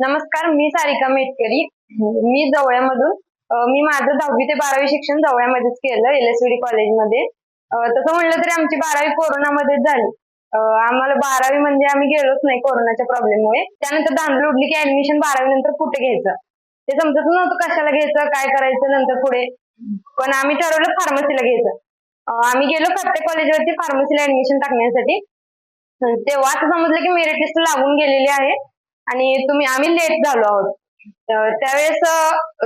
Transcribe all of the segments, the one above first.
नमस्कार मी सारिका मेटकरी. मी जवळ्यामधून मी माझं दहावी ते बारावी शिक्षण जवळ्यामध्येच केलं एल कॉलेजमध्ये. तसं म्हणलं तरी आमची बारावी कोरोनामध्येच झाली. आम्हाला बारावी म्हणजे आम्ही गेलोच नाही कोरोनाच्या प्रॉब्लेममुळे. त्यानंतर धांदळ उडली की ऍडमिशन बारावी नंतर कुठे घ्यायचं? ते समजत नव्हतं कशाला घ्यायचं काय करायचं नंतर पुढे. पण आम्ही ठरवलं फार्मसीला घ्यायचं. आम्ही गेलो प्रत्येक कॉलेजवरती फार्मसीला ऍडमिशन टाकण्यासाठी. तेव्हा असं समजलं की मेरिट लिस्ट लागून गेलेली आहे आणि तुम्ही आम्ही लेट झालो आहोत. त्यावेळेस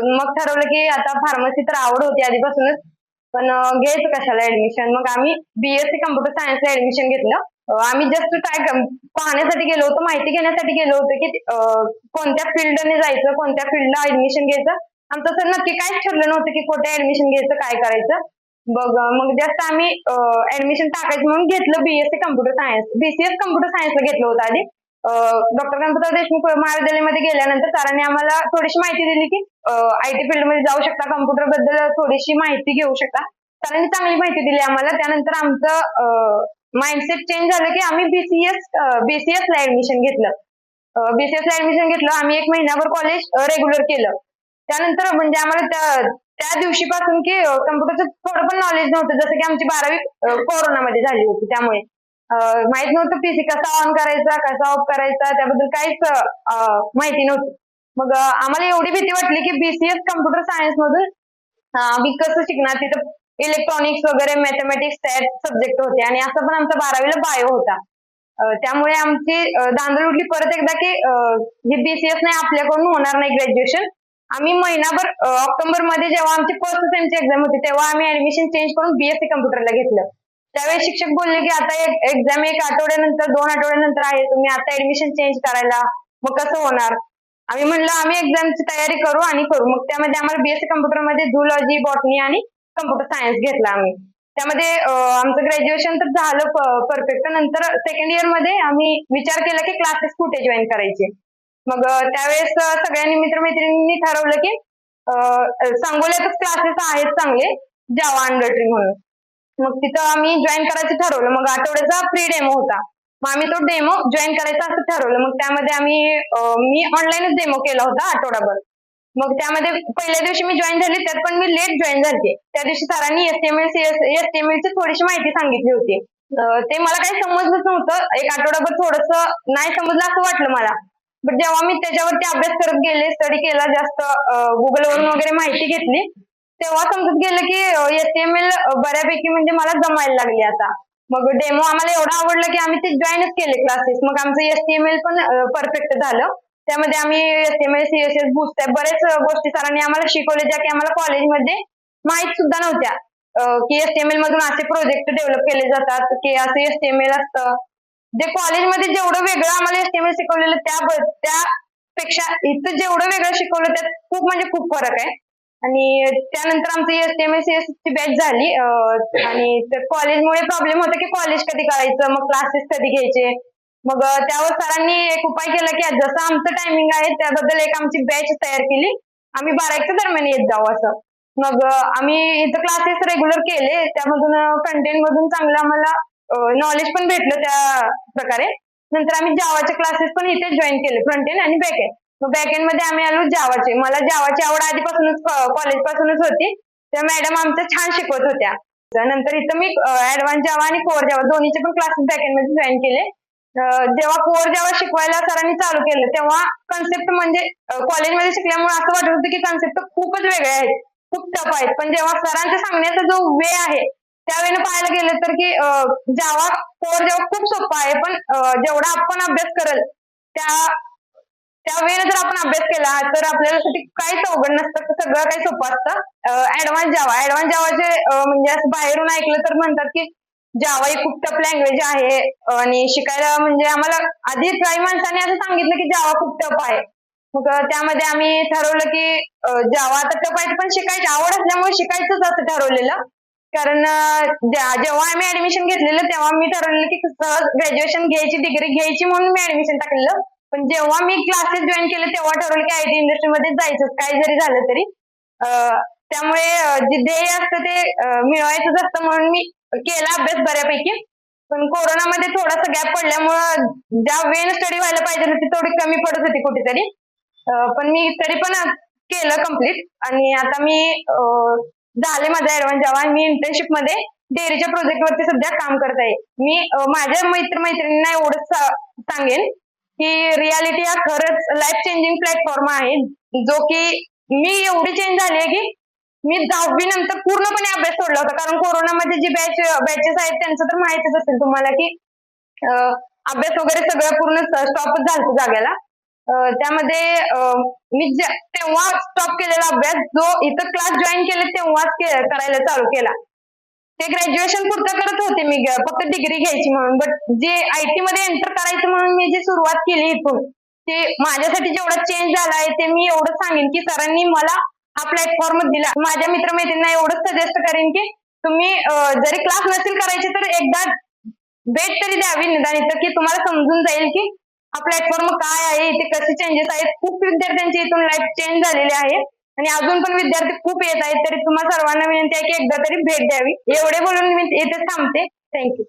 मग ठरवलं की आता फार्मसी तर आवड होती आधीपासूनच पण घ्यायचं कशाला ऍडमिशन मग आम्ही बीएससी कम्प्युटर सायन्सला ऍडमिशन घेतलं. आम्ही जस्ट काय पाहण्यासाठी गेलो होतो माहिती घेण्यासाठी गेलो होतो की कोणत्या फील्डने जायचं कोणत्या फील्डला ऍडमिशन घ्यायचं. आमचं असं नक्की काहीच ठरलं नव्हतं की कुठे ऍडमिशन घ्यायचं काय करायचं. बघ मग जास्त आम्ही ऍडमिशन टाकायचं म्हणून घेतलं BSc computer science BCS computer सायन्सला घेतलं होतं आधी. डॉक्टर गणपतराव देशमुख महाविद्यालयामध्ये गेल्यानंतर सरांनी आम्हाला थोडीशी माहिती दिली की आय टी मध्ये जाऊ शकता कम्प्युटरबद्दल थोडीशी माहिती घेऊ शकता. सरांनी चांगली माहिती दिली आम्हाला. त्यानंतर आमचं माइंडसेट चेंज झालं की आम्ही बीसीएस बीसीएस ला ऍडमिशन घेतलं. बीसीएस ला ऍडमिशन घेतलं. आम्ही एक महिनाभर कॉलेज रेग्युलर केलं. त्यानंतर म्हणजे आम्हाला त्या त्या दिवशीपासून की कम्प्युटरचं थोडं पण नॉलेज नव्हतं. जसं की आमची बारावी कोरोनामध्ये झाली होती. त्यामुळे माहीत नव्हतं पीसी कसा ऑन करायचा कसा ऑफ करायचा. त्याबद्दल काहीच माहिती नव्हती. मग आम्हाला एवढी भीती वाटली की बीसीएस कम्प्युटर सायन्स मधून अं, आम्ही कसं शिकणार? तिथं इलेक्ट्रॉनिक्स वगैरे मॅथमॅटिक्स त्यात सब्जेक्ट होते. आणि असं पण आमचा बारावीला बायो होता. त्यामुळे आमची दांदल उठली. परत एकदा की हे बीसीएस नाही आपल्याकडून होणार नाही ग्रॅज्युएशन आम्ही महिनाभर ऑक्टोबरमध्ये जेव्हा आमची फर्स्ट सेमची एक्झाम होती तेव्हा आम्ही ऍडमिशन चेंज करून बीएससी कम्प्युटरला घेतलं. त्यावेळी शिक्षक बोलले की आता एक एक्झाम एक आठवड्यानंतर दोन आठवड्यानंतर आहे तुम्ही आता ऍडमिशन चेंज करायला मग कसं होणार? आम्ही म्हणलं आम्ही एक्झामची तयारी करू आणि करू. मग त्यामध्ये आम्हाला बीएससी कम्प्युटरमध्ये झुलॉजी बॉटनी आणि कम्प्युटर सायन्स घेतला आम्ही. त्यामध्ये आमचं ग्रॅज्युएशन तर झालं परफेक्ट नंतर सेकंड इयरमध्ये आम्ही विचार केला की क्लासेस कुठे जॉईन करायचे? मग त्यावेळेस सगळ्यांनी मित्रमैत्रिणींनी ठरवलं की सांगोल्यातच क्लासेस आहेत चांगले जावा अंडरट्री म्हणून. मग तिथं आम्ही जॉईन करायचं ठरवलं. मग आठवड्याचा फ्री डेमो होता. मग आम्ही तो डेमो जॉईन करायचा असं ठरवलं. मग त्यामध्ये आम्ही मी ऑनलाईनच डेमो केला होता आठवडाभर. मग त्यामध्ये पहिल्या दिवशी मी जॉईन झाली त्यात पण मी लेट जॉईन झाली त्या दिवशी सरांनी एसटीएमएल एसटीएमएल ची थोडीशी माहिती सांगितली होती. ते मला काही समजलंच नव्हतं. एक आठवडाभर थोडस नाही समजलं असं वाटलं मला. बट जेव्हा मी त्याच्यावरती अभ्यास करत गेले स्टडी केला जास्त गुगलवरून वगैरे माहिती घेतली तेव्हा समजत गेलं की एचटीएमएल बऱ्यापैकी म्हणजे मला जमायला लागली आता. मग डेमो आम्हाला एवढा आवडला की आम्ही ते जॉईनच केले क्लासेस मग आमचं एचटीएमएल पण परफेक्ट झालं. त्यामध्ये आम्ही एचटीएमएल सीएसएस बुस्टॅप बरेच गोष्टी सरांनी आम्हाला शिकवले ज्या की आम्हाला कॉलेजमध्ये माहीत सुद्धा नव्हत्या. की एचटीएमएल मधून असे प्रोजेक्ट डेव्हलप केले जातात की असं एचटीएमएल असतं. जे कॉलेजमध्ये जेवढं वेगळं आम्हाला एसटीएमएल शिकवलेलं त्या त्यापेक्षा इथं जेवढं वेगळं शिकवलं त्यात खूप म्हणजे खूप फरक आहे. आणि त्यानंतर आमची एसटीएमएल सीएस ची बॅच झाली. आणि कॉलेजमुळे प्रॉब्लेम होता की कॉलेज कधी करायचं मग क्लासेस कधी घ्यायचे. मग त्यावर सरांनी एक उपाय केला की जसं आमचं टायमिंग आहे त्याबद्दल एक आमची बॅच तयार केली. आम्ही बारा एकच्या दरम्यान येत जाऊ असं. मग आम्ही इथं क्लासेस रेग्युलर केले. त्यामधून कंटेंट मधून चांगलं आम्हाला नॉलेज पण भेटलं त्या प्रकारे. नंतर आम्ही जावाचे क्लासेस पण इथे जॉईन केले फ्रंट एंड आणि बॅक एंड मग बॅक एंडमध्ये आम्ही आलो जावाचे मला जावाची आवड आधीपासूनच कॉलेज पासूनच होती. त्या मॅडम आमच्या छान शिकवत होत्या. नंतर इथं मी ऍडव्हान्स जावा आणि कोर जावा दोन्हीचे पण क्लासेस बॅक एंडमध्ये जॉईन केले. जेव्हा कोर जेव्हा शिकवायला सरांनी चालू केलं तेव्हा कन्सेप्ट म्हणजे कॉलेजमध्ये शिकल्यामुळे असं वाटत होतं की कन्सेप्ट खूपच वेगळे आहेत खूप टफ आहेत. पण जेव्हा सरांच्या सांगण्याचा जो वे आहे त्यावेळेला पाहायला गेलं तर की जावा कोर जेव्हा खूप सोपं आहे पण जेवढा आपण अभ्यास करेल त्या त्यावेळेला जर आपण अभ्यास केला तर आपल्यासाठी काहीच अवघड नसतं सगळं काही सोपं असतं. ऍडव्हान्स जावा. ऍडव्हान्स जावाचे म्हणजे असं बाहेरून ऐकलं तर म्हणतात की जावा ही खूप टफ लँग्वेज आहे आणि शिकायला म्हणजे आम्हाला आधी काही माणसाने असं सांगितलं की जावा खूप टफ आहे. मग त्यामध्ये आम्ही ठरवलं की जावा तर टफ आहे पण शिकायची आवड असल्यामुळे शिकायचंच असं ठरवलेलं. कारण जेव्हा आम्ही ऍडमिशन घेतलेलं तेव्हा मी ठरवलेलं की सहज ग्रॅज्युएशन घ्यायची डिग्री घ्यायची म्हणून मी ऍडमिशन टाकलेलं. पण जेव्हा मी क्लासेस जॉईन केले तेव्हा ठरवलं की आयटी इंडस्ट्रीमध्ये जायचं काय जरी झालं तरी. त्यामुळे जे ध्येय असतं ते मिळवायचंच असतं म्हणून मी केला अभ्यास बऱ्यापैकी. पण कोरोनामध्ये थोडासा गॅप पडल्यामुळं ज्या वेन स्टडी व्हायला पाहिजे होती ती थोडी कमी पडत होती कुठेतरी. पण मी तरी पण केलं कंप्लीट आणि आता मी झाले माझा ऍडव्हान्स जेव्हा मी इंटर्नशिपमध्ये डेअरीच्या प्रोजेक्ट वरती सध्या काम करत आहे. मी माझ्या मित्र मैत्रिणींना एवढंच सांगेन की रियालिटी हा खरंच लाईफ चेंजिंग प्लॅटफॉर्म आहे. जो की मी एवढी चेंज झाली आहे की मी दहावी नंतर पूर्णपणे अभ्यास सोडला होता. कारण कोरोनामध्ये जी बॅच बॅचेस आहेत त्यांचं तर माहितीच असेल तुम्हाला की अभ्यास वगैरे सगळं पूर्ण स्टॉपच झालं जाग्याला. त्यामध्ये मी तेव्हा स्टॉप केलेला अभ्यास जो इथं क्लास जॉईन केले तेव्हाच करायला चालू केला. ते ग्रॅज्युएशन पुरतं करत होते मी फक्त डिग्री घ्यायची म्हणून. बट जे आयटी मध्ये एंटर करायचं म्हणून मी जी सुरुवात केली इथून ते माझ्यासाठी जेवढा चेंज झाला आहे ते मी एवढं सांगेन की सरांनी मला हा प्लॅटफॉर्म दिला. माझ्या मित्रमैत्रिणींना एवढंच सजेस्ट करेन की तुम्ही जरी क्लास नसेल करायचे तर एकदा भेट तरी द्यावी. निदान इथं की तुम्हाला समजून जाईल की प्लॅटफॉर्म काय आहे? इथे कसे चेंजेस आहेत? खूप विद्यार्थ्यांची इथून लाईफ चेंज झालेली आहे. आणि अजून पण विद्यार्थी खूप येत आहेत. तरी तुम्हाला सर्वांना विनंती आहे की एकदा तरी भेट द्यावी. एवढे बोलून मी इथे थांबते. थँक्यू